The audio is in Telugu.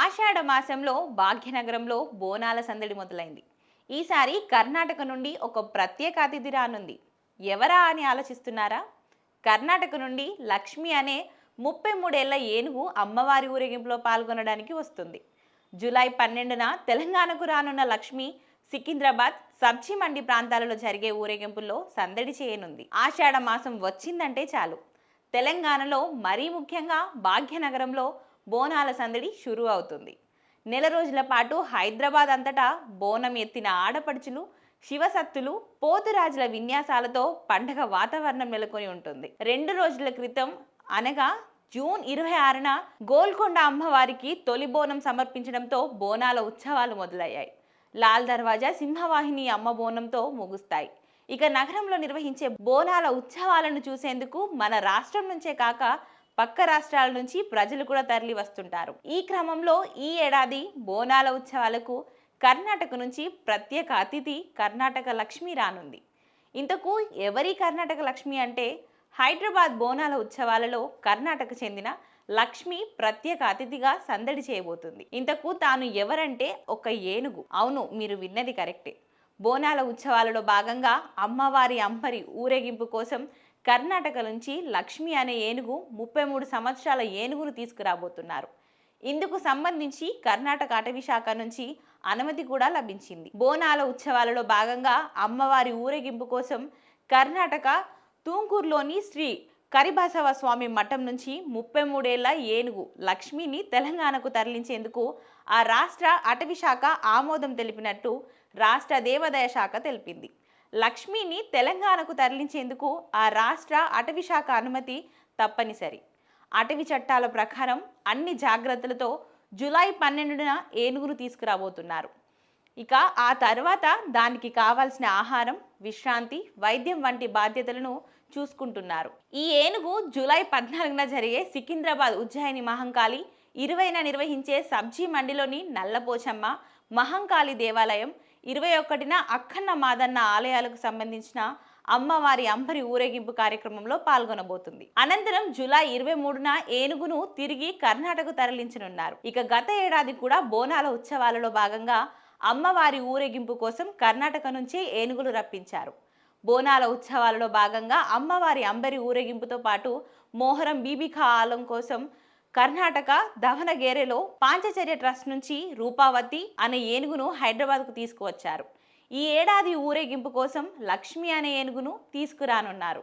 ఆషాఢ మాసంలో భాగ్యనగరంలో బోనాల సందడి మొదలైంది. ఈసారి కర్ణాటక నుండి ఒక ప్రత్యేక అతిథి రానుంది. ఎవరా అని ఆలోచిస్తున్నారా? కర్ణాటక నుండి లక్ష్మి అనే ముప్పై మూడేళ్ళ ఏనుగు అమ్మవారి ఊరేగింపులో పాల్గొనడానికి వస్తుంది. జూలై పన్నెండున తెలంగాణకు రానున్న లక్ష్మి సికింద్రాబాద్ సబ్జీ మండి ప్రాంతాలలో జరిగే ఊరేగింపుల్లో సందడి చేయనుంది. ఆషాఢ మాసం వచ్చిందంటే చాలు. తెలంగాణలో మరీ ముఖ్యంగా భాగ్యనగరంలో బోనాల సందడి షురూ అవుతుంది. నెల రోజుల పాటు హైదరాబాద్ అంతటా బోనం ఎత్తిన ఆడపడుచులు శివసత్తులు పోతురాజుల విన్యాసాలతో పండగ వాతావరణం నెలకొని ఉంటుంది. రెండు రోజుల క్రితం అనగా జూన్ ఇరవై ఆరున గోల్కొండ అమ్మవారికి తొలి బోనం సమర్పించడంతో బోనాల ఉత్సవాలు మొదలయ్యాయి. లాల్ దర్వాజా సింహవాహిని అమ్మ బోనంతో ముగుస్తాయి. ఇక నగరంలో నిర్వహించే బోనాల ఉత్సవాలను చూసేందుకు మన రాష్ట్రం నుంచే కాక పక్క రాష్ట్రాల నుంచి ప్రజలు కూడా తరలి వస్తుంటారు. ఈ క్రమంలో ఈ ఏడాది బోనాల ఉత్సవాలకు కర్ణాటక నుంచి ప్రత్యేక అతిథి కర్ణాటక లక్ష్మి రానుంది. ఇంతకు ఎవరి కర్ణాటక లక్ష్మి అంటే హైదరాబాద్ బోనాల ఉత్సవాలలో కర్ణాటక చెందిన లక్ష్మి ప్రత్యేక అతిథిగా సందడి చేయబోతుంది. ఇంతకు తాను ఎవరంటే ఒక ఏనుగు. అవును మీరు విన్నది కరెక్టే. బోనాల ఉత్సవాలలో భాగంగా అమ్మవారి అంపరి ఊరేగింపు కోసం కర్ణాటక నుంచి లక్ష్మి అనే ఏనుగు ముప్పై మూడు సంవత్సరాల ఏనుగును తీసుకురాబోతున్నారు. ఇందుకు సంబంధించి కర్ణాటక అటవీ శాఖ నుంచి అనుమతి కూడా లభించింది. బోనాల ఉత్సవాలలో భాగంగా అమ్మవారి ఊరేగింపు కోసం కర్ణాటక తూంకూరులోని శ్రీ కరిబసవ స్వామి మఠం నుంచి ముప్పై మూడేళ్ళ ఏనుగు లక్ష్మిని తెలంగాణకు తరలించేందుకు ఆ రాష్ట్ర అటవీ శాఖ ఆమోదం తెలిపినట్టు రాష్ట్ర దేవాదాయ శాఖ తెలిపింది. లక్ష్మిని తెలంగాణకు తరలించేందుకు ఆ రాష్ట్ర అటవీ శాఖ అనుమతి తప్పనిసరి. అటవీ చట్టాల ప్రకారం అన్ని జాగ్రత్తలతో జూలై పన్నెండున ఏనుగును తీసుకురాబోతున్నారు. ఇక ఆ తర్వాత దానికి కావాల్సిన ఆహారం విశ్రాంతి వైద్యం వంటి బాధ్యతలను చూసుకుంటున్నారు. ఈ ఏనుగు జూలై పద్నాలుగున జరిగే సికింద్రాబాద్ ఉజ్జయిని మహంకాళి ఇరవైన నిర్వహించే సబ్జీ మండిలోని నల్లపోచమ్మ మహంకాళి దేవాలయం ఇరవై ఒకటిన అక్కన్న మాదన్న ఆలయాలకు సంబంధించిన అమ్మవారి అంబరి ఊరేగింపు కార్యక్రమంలో పాల్గొనబోతుంది. అనంతరం జూలై ఇరవై మూడున ఏనుగును తిరిగి కర్ణాటక తరలించనున్నారు. ఇక గత ఏడాది కూడా బోనాల ఉత్సవాలలో భాగంగా అమ్మవారి ఊరేగింపు కోసం కర్ణాటక నుంచి ఏనుగులు రప్పించారు. బోనాల ఉత్సవాలలో భాగంగా అమ్మవారి అంబరి ఊరేగింపుతో పాటు మోహరం బీబికా ఆలం కోసం కర్ణాటక దవనగేరెలో పాంచచర్య ట్రస్ట్ నుంచి రూపావతి అనే ఏనుగును హైదరాబాద్కు తీసుకువచ్చారు. ఈ ఏడాది ఊరేగింపు కోసం లక్ష్మి అనే ఏనుగును తీసుకురానున్నారు.